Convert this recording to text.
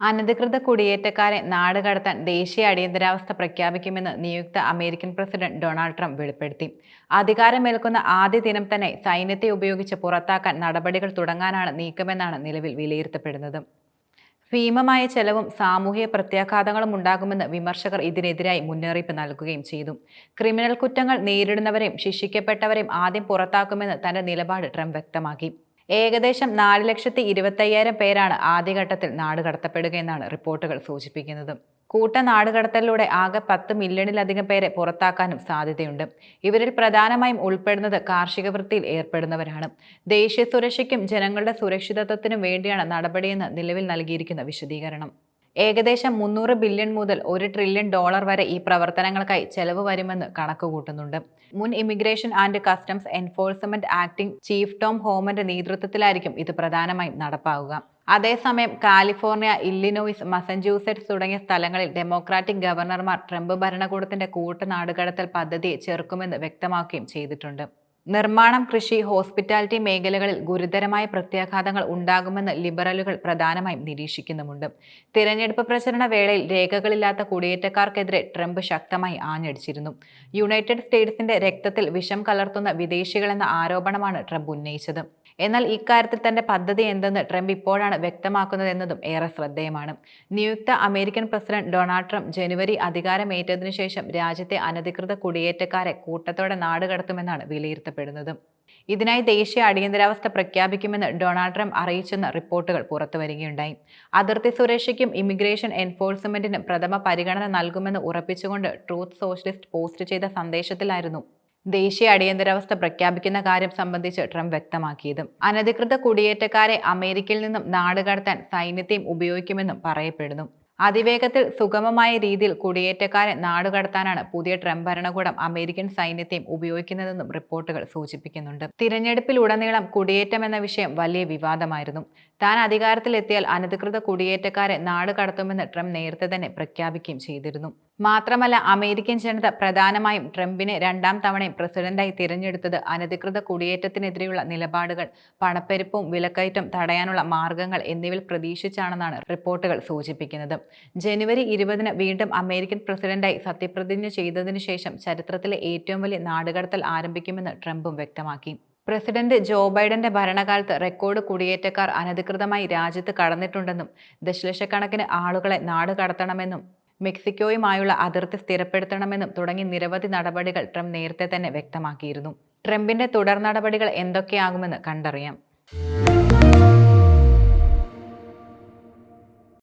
അനധികൃത കുടിയേറ്റക്കാരെ നാട് കടത്താൻ ദേശീയ അടിയന്തരാവസ്ഥ പ്രഖ്യാപിക്കുമെന്ന് നിയുക്ത അമേരിക്കൻ പ്രസിഡന്റ് ഡൊണാൾഡ് ട്രംപ് വെളിപ്പെടുത്തി. അധികാരമേൽക്കുന്ന ആദ്യ ദിനം തന്നെ സൈന്യത്തെ ഉപയോഗിച്ച് പുറത്താക്കാൻ നടപടികൾ തുടങ്ങാനാണ് നീക്കമെന്നാണ് നിലവിൽ വിലയിരുത്തപ്പെടുന്നത്. ഭീമമായ ചെലവും സാമൂഹിക പ്രത്യാഘാതങ്ങളും ഉണ്ടാകുമെന്ന് വിമർശകർ ഇതിനെതിരായി മുന്നറിയിപ്പ് നൽകുകയും ചെയ്തു. ക്രിമിനൽ കുറ്റങ്ങൾ നേരിടുന്നവരെയും ശിക്ഷിക്കപ്പെട്ടവരെയും ആദ്യം പുറത്താക്കുമെന്ന് തന്റെ നിലപാട് ട്രംപ് വ്യക്തമാക്കി. ഏകദേശം നാല് ലക്ഷത്തി ഇരുപത്തയ്യായിരം പേരാണ് ആദ്യഘട്ടത്തിൽ നാട് കടത്തപ്പെടുകയെന്നാണ് റിപ്പോർട്ടുകൾ സൂചിപ്പിക്കുന്നത്. കൂട്ട നാടുകടത്തലിലൂടെ ആകെ പത്ത് മില്യണിലധികം പേരെ പുറത്താക്കാനും സാധ്യതയുണ്ട്. ഇവരിൽ പ്രധാനമായും ഉൾപ്പെടുന്നത് കാർഷിക വൃത്തിയിൽ ഏർപ്പെടുന്നവരാണ്. ദേശീയ സുരക്ഷയ്ക്കും ജനങ്ങളുടെ സുരക്ഷിതത്വത്തിനും വേണ്ടിയാണ് നടപടിയെന്ന് നിലവിൽ നൽകിയിരിക്കുന്ന വിശദീകരണം. ഏകദേശം മുന്നൂറ് ബില്യൺ മുതൽ ഒരു ട്രില്യൺ ഡോളർ വരെ ഈ പ്രവർത്തനങ്ങൾക്കായി ചെലവ് വരുമെന്ന് കണക്കുകൂട്ടുന്നുണ്ട്. മുൻ immigration and customs enforcement acting chief Tom ഹോമന്റെ നേതൃത്വത്തിലായിരിക്കും ഇത് പ്രധാനമായും നടപ്പാവുക. അതേസമയം കാലിഫോർണിയ ഇല്ലിനോയിസ് മസഞ്ചൂസെറ്റ്സ് തുടങ്ങിയ സ്ഥലങ്ങളിൽ ഡെമോക്രാറ്റിക് ഗവർണർമാർ ട്രംപ് ഭരണകൂടത്തിന്റെ കൂട്ടനാടുകടത്തൽ പദ്ധതിയെ ചെറുക്കുമെന്ന് വ്യക്തമാക്കുകയും ചെയ്തിട്ടുണ്ട്. നിർമ്മാണം കൃഷി ഹോസ്പിറ്റാലിറ്റി മേഖലകളിൽ ഗുരുതരമായ പ്രത്യാഘാതങ്ങൾ ഉണ്ടാകുമെന്ന് ലിബറലുകൾ പ്രധാനമായും നിരീക്ഷിക്കുന്നുമുണ്ട്. തിരഞ്ഞെടുപ്പ് പ്രചരണ വേളയിൽ രേഖകളില്ലാത്ത കുടിയേറ്റക്കാർക്കെതിരെ ട്രംപ് ശക്തമായി ആഞ്ഞടിച്ചിരുന്നു. യുണൈറ്റഡ് സ്റ്റേറ്റ്സിന്റെ രക്തത്തിൽ വിഷം കലർത്തുന്ന വിദേശികളെന്ന ആരോപണമാണ് ട്രംപ് ഉന്നയിച്ചത്. എന്നാൽ ഇക്കാര്യത്തിൽ തന്റെ പദ്ധതി എന്തെന്ന് ട്രംപ് ഇപ്പോഴാണ് വ്യക്തമാക്കുന്നതെന്നതും ഏറെ ശ്രദ്ധേയമാണ്. നിയുക്ത അമേരിക്കൻ പ്രസിഡന്റ് ഡൊണാൾഡ് ട്രംപ് ജനുവരി അധികാരമേറ്റതിനു ശേഷം രാജ്യത്തെ അനധികൃത കുടിയേറ്റക്കാരെ കൂട്ടത്തോടെ നാടുകടത്തുമെന്നാണ് വിലയിരുത്തപ്പെടുന്നത്. ഇതിനായി ദേശീയ അടിയന്തരാവസ്ഥ പ്രഖ്യാപിക്കുമെന്ന് ഡൊണാൾഡ് ട്രംപ് അറിയിച്ചെന്ന റിപ്പോർട്ടുകൾ പുറത്തുവരികയുണ്ടായി. അതിർത്തി സുരക്ഷയ്ക്കും ഇമിഗ്രേഷൻ എൻഫോഴ്സ്മെന്റിനും പ്രഥമ പരിഗണന നൽകുമെന്ന് ഉറപ്പിച്ചുകൊണ്ട് ട്രൂത്ത് സോഷ്യലിസ്റ്റ് പോസ്റ്റ് ചെയ്ത സന്ദേശത്തിലായിരുന്നു ദേശീയ അടിയന്തരാവസ്ഥ പ്രഖ്യാപിക്കുന്ന കാര്യം സംബന്ധിച്ച് ട്രംപ് വ്യക്തമാക്കിയതും. അനധികൃത കുടിയേറ്റക്കാരെ അമേരിക്കയിൽ നിന്നും നാടുകടത്താൻ സൈന്യത്തെയും ഉപയോഗിക്കുമെന്നും പറയപ്പെടുന്നു. അതിവേഗത്തിൽ സുഗമമായ രീതിയിൽ കുടിയേറ്റക്കാരെ നാടുകടത്താനാണ് പുതിയ ട്രംപ് ഭരണകൂടം അമേരിക്കൻ സൈന്യത്തെയും ഉപയോഗിക്കുന്നതെന്നും റിപ്പോർട്ടുകൾ സൂചിപ്പിക്കുന്നുണ്ട്. തിരഞ്ഞെടുപ്പിലുടനീളം കുടിയേറ്റം എന്ന വിഷയം വലിയ വിവാദമായിരുന്നു. താൻ അധികാരത്തിലെത്തിയാൽ അനധികൃത കുടിയേറ്റക്കാരെ നാട് കടത്തുമെന്ന് ട്രംപ് നേരത്തെ തന്നെ പ്രഖ്യാപിക്കുകയും ചെയ്തിരുന്നു. മാത്രമല്ല അമേരിക്കൻ ജനത പ്രധാനമായും ട്രംപിനെ രണ്ടാം തവണയും പ്രസിഡന്റായി തിരഞ്ഞെടുത്തത് അനധികൃത കുടിയേറ്റത്തിനെതിരെയുള്ള നിലപാടുകൾ പണപ്പെരുപ്പും വിലക്കയറ്റം തടയാനുള്ള മാർഗങ്ങൾ എന്നിവയിൽ പ്രതീക്ഷിച്ചാണെന്നാണ് റിപ്പോർട്ടുകൾ സൂചിപ്പിക്കുന്നത്. ജനുവരി ഇരുപതിന് വീണ്ടും അമേരിക്കൻ പ്രസിഡന്റായി സത്യപ്രതിജ്ഞ ചെയ്തതിനു ശേഷം ചരിത്രത്തിലെ ഏറ്റവും വലിയ നാടുകടത്തൽ ആരംഭിക്കുമെന്ന് ട്രംപും വ്യക്തമാക്കി. പ്രസിഡന്റ് ജോ ബൈഡന്റെ ഭരണകാലത്ത് റെക്കോർഡ് കുടിയേറ്റക്കാർ അനധികൃതമായി രാജ്യത്ത് കടന്നിട്ടുണ്ടെന്നും ദശലക്ഷക്കണക്കിന് ആളുകളെ നാട് കടത്തണമെന്നും മെക്സിക്കോയുമായുള്ള അതിർത്തി സ്ഥിരപ്പെടുത്തണമെന്നും തുടങ്ങി നിരവധി നടപടികൾ ട്രംപ് നേരത്തെ തന്നെ വ്യക്തമാക്കിയിരുന്നു. ട്രംപിന്റെ തുടർ നടപടികൾ എന്തൊക്കെയാകുമെന്ന് കണ്ടറിയാം.